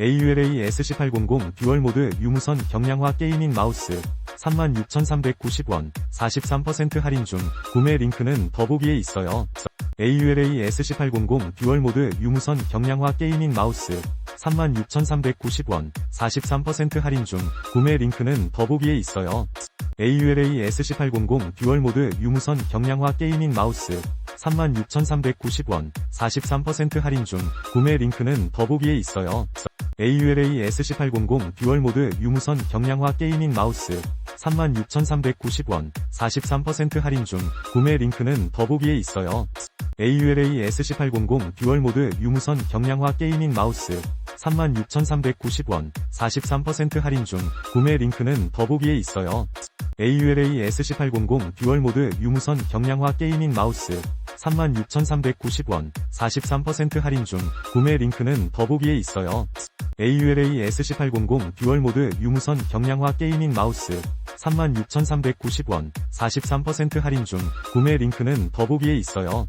AULA SC800 듀얼 모드 유무선 경량화 게이밍 마우스 36,390원 43% 할인 중 구매 링크는 더보기에 있어요. AULA SC800 듀얼 모드 유무선 경량화 게이밍 마우스 36,390원 43% 할인 중 구매 링크는 더보기에 있어요. AULA SC800 듀얼 모드 유무선 경량화 게이밍 마우스 36,390원 43% 할인 중 구매 링크는 더보기에 있어요. AULA SC800 듀얼 모드 유무선 경량화 게이밍 마우스 36,390원 43% 할인 중 구매 링크는 더보기에 있어요. AULA SC800 듀얼 모드 유무선 경량화 게이밍 마우스 36,390원 43% 할인 중 구매 링크는 더보기에 있어요. AULA SC800 듀얼 모드 유무선 경량화 게이밍 마우스 36,390원 43% 할인 중 구매 링크는 더보기에 있어요. AULA SC800 듀얼 모드 유무선 경량화 게이밍 마우스 36,390원 43% 할인 중 구매 링크는 더보기에 있어요.